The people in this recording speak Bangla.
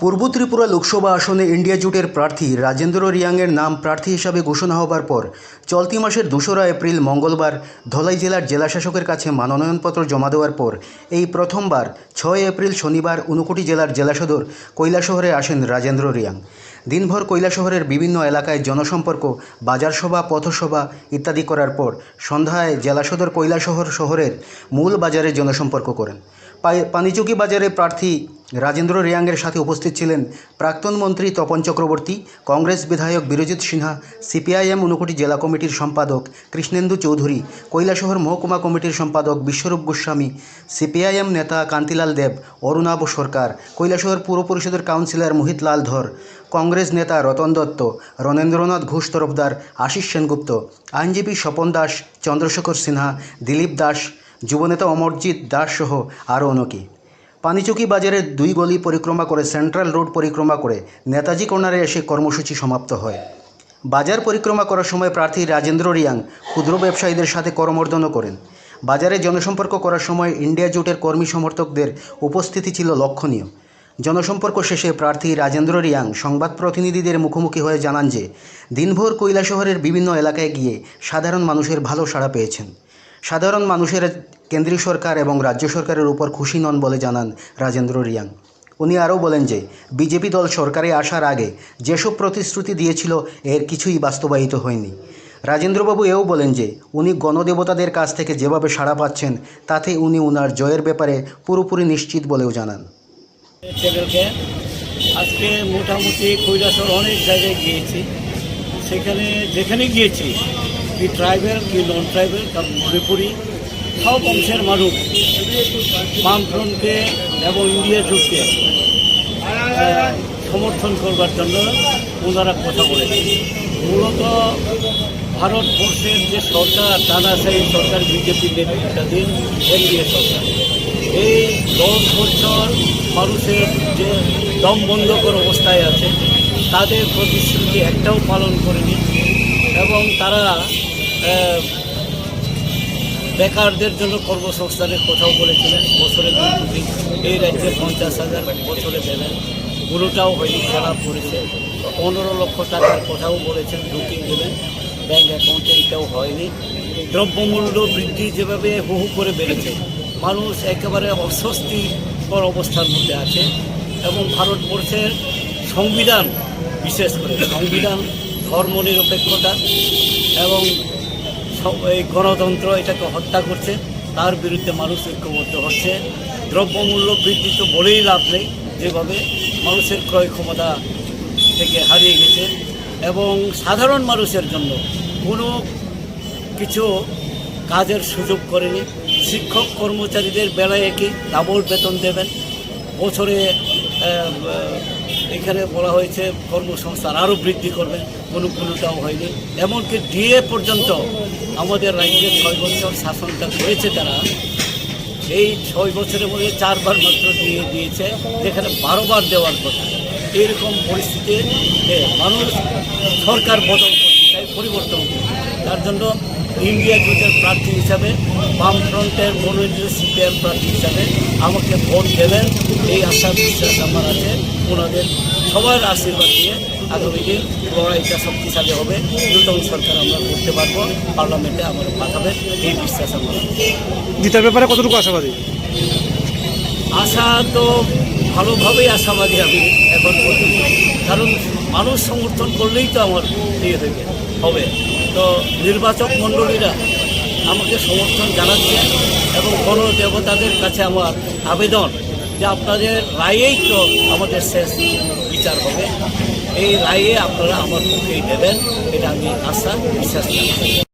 পূর্ব ত্রিপুরা লোকসভা আসনে ইন্ডিয়া জোটের প্রার্থী রাজেন্দ্র রিয়াংয়ের নাম প্রার্থী হিসাবে ঘোষণা হবার পর চলতি মাসের দোসরা এপ্রিল মঙ্গলবার ধলাই জেলার জেলাশাসকের কাছে মনোনয়নপত্র জমা দেওয়ার পর এই প্রথমবার ছয় এপ্রিল শনিবার ঊনকোটি জেলার জেলাসদর কৈলাসহরে আসেন রাজেন্দ্র রিয়াং। দিনভর কৈলাসহরের বিভিন্ন এলাকায় জনসম্পর্ক বাজার সভা পথসভা ইত্যাদি করার পর সন্ধ্যায় জেলাসদর কৈলাসহর শহরের মূল বাজারে জনসম্পর্ক করেন। পানিচুকি বাজারে প্রার্থী রাজেন্দ্র রিয়াংয়ের সাথে উপস্থিত ছিলেন প্রাক্তন মন্ত্রী তপন চক্রবর্তী, কংগ্রেস বিধায়ক বিরজিৎ সিনহা, সিপিআইএম ঊনকোটি জেলা কমিটির সম্পাদক কৃষ্ণেন্দু চৌধুরী, কৈলাসহর মহকুমা কমিটির সম্পাদক বিশ্বরূপ গোস্বামী, সিপিআইএম নেতা কান্তিলাল দেব অরুণাভ সরকার, কৈলাসহর পুর পরিষদের কাউন্সিলর মোহিত লাল ধর, কংগ্রেস নেতা রতন দত্ত, রণেন্দ্রনাথ ঘোষ তরফদার আশিস সেনগুপ্ত, আইনজীবী স্বপন দাস, চন্দ্রশেখর সিনহা, দিলীপ দাস, যুবনেতা অমরজিৎ দাস সহ আরও অনেকে। পানিচুকি বাজারের দুই গলি পরিক্রমা করে সেন্ট্রাল রোড পরিক্রমা করে নেতাজি কর্নারে এসে কর্মসূচি সমাপ্ত হয়। বাজার পরিক্রমা করার সময় প্রার্থী রাজেন্দ্র রিয়াং ক্ষুদ্র ব্যবসায়ীদের সাথে করমর্দনও করেন। বাজারে জনসম্পর্ক করার সময় ইন্ডিয়া জোটের কর্মী সমর্থকদের উপস্থিতি ছিল লক্ষণীয়। জনসম্পর্ক শেষে প্রার্থী রাজেন্দ্র রিয়াং সংবাদ প্রতিনিধিদের মুখোমুখি হয়ে জানান যে, দিনভর কৈলাসহরের বিভিন্ন এলাকায় গিয়ে সাধারণ মানুষের ভালো সাড়া পেয়েছেন। সাধারণ মানুষের কেন্দ্রীয় সরকার এবং রাজ্য সরকারের উপর খুশি নন বলে জানান রাজেন্দ্র রিয়াং। উনি আরও বলেন যে, বিজেপি দল সরকারে আসার আগে যেসব প্রতিশ্রুতি দিয়েছিল, এর কিছুই বাস্তবায়িত হয়নি। রাজেন্দ্রবাবু এও বলেন যে, উনি গণদেবতাদের কাছ থেকে যেভাবে সাড়া পাচ্ছেন, তাতে উনি উনার জয়ের ব্যাপারে পুরোপুরি নিশ্চিত বলেও জানান। আজকে মোটামুটি কৈলাসর অনেক জায়গায় গিয়েছি। সেখানে যেখানে গিয়েছি কি ট্রাইবেল কি নন ট্রাইবেল তার মণিপুরি, সব অংশের মানুষ বামফ্রন্টকে এবং ইন্ডিয়া জোটকে সমর্থন করবার জন্য ওনারা কথা বলেছে মূলত ভারতবর্ষের যে সরকার টানা সেই সরকার বিজেপি নেতৃত্বাধীন এনডিএ সরকার। এই দশ বছর মানুষের যে দম বন্ধকর অবস্থায় আছে, তাদের প্রতিশ্রুতি একটাও পালন করেনি এবং তারা বেকারদের জন্য কর্মসংস্থানের কথাও বলেছিলেন, বছরে দুই কোটি এই রাজ্যে পঞ্চাশ হাজার বছরে দেবেন। পুরোটাও হয়নি খারাপ করেছে পনেরো লক্ষ টাকার কথাও বলেছেন, ঢুকিয়ে দেবেন। ব্যাঙ্ক অ্যাকাউন্টে এটাও হয়নি। দ্রব্যমূল্য বৃদ্ধি যেভাবে হু হু করে বেড়েছে, মানুষ একেবারে অস্বস্তিকর অবস্থার মধ্যে আছে এবং ভারতবর্ষের সংবিধান বিশেষ করে, সংবিধান ধর্মনিরপেক্ষতা এবং এই গণতন্ত্র এটাকে হত্যা করছে, তার বিরুদ্ধে মানুষ ঐক্যবদ্ধ হচ্ছে। দ্রব্যমূল্য বৃদ্ধি তো বলেই লাভ নেই, যেভাবে মানুষের ক্রয় ক্ষমতা থেকে হারিয়ে গেছে। এবং সাধারণ মানুষের জন্য কোনো কিছু কাজের সুযোগ করেনি। শিক্ষক কর্মচারীদের বেলায় কি ডাবল বেতন দেবেন, বছরে এখানে বলা হয়েছে কর্মসংস্থান আরও বৃদ্ধি করবে কোনো কোনোটাও হয়নি। এমনকি ডিএ পর্যন্ত আমাদের রাজ্যে ছয় বছর শাসনটা করেছে তারা। এই ছয় বছরের মধ্যে চারবার মাত্র দিয়ে দিয়েছে, যেখানে বারোবার দেওয়ার কথা। এরকম পরিস্থিতিতে মানুষ সরকার বদল করতে চায়, পরিবর্তন তার জন্য ইন্ডিয়া জোটের প্রার্থী হিসাবে বামফ্রন্টের মনোনীত সিপিএম প্রার্থী হিসাবে আমাকে ভোট দেবেন এই আশা বিশ্বাস আমার আছে। ওনাদের সবার আশীর্বাদ দিয়ে আগামী দিন লড়াইটা শক্তিশালী হবে। নূতন সরকার আমরা করতে পারব পার্লামেন্টে আমরা পাঠাবেন এই বিশ্বাস আমার। জিতার ব্যাপারে কতটুকু আশাবাদী? আশা তো ভালোভাবেই আশাবাদী আমি এখন কারণ মানুষ সমর্থন করলেই তো আমার ইয়ে হয়ে হবে। তো নির্বাচক মণ্ডলীরা আমাকে সমর্থন জানাচ্ছে এবং কোনো দেবতাদের কাছে আমার আবেদন যে আপনাদের রায়েই তো আমাদের শেষ বিচার হবে। এই রায়ে আপনারা আমার পক্ষেই দেবেন এটা আমি আশা, বিশ্বাস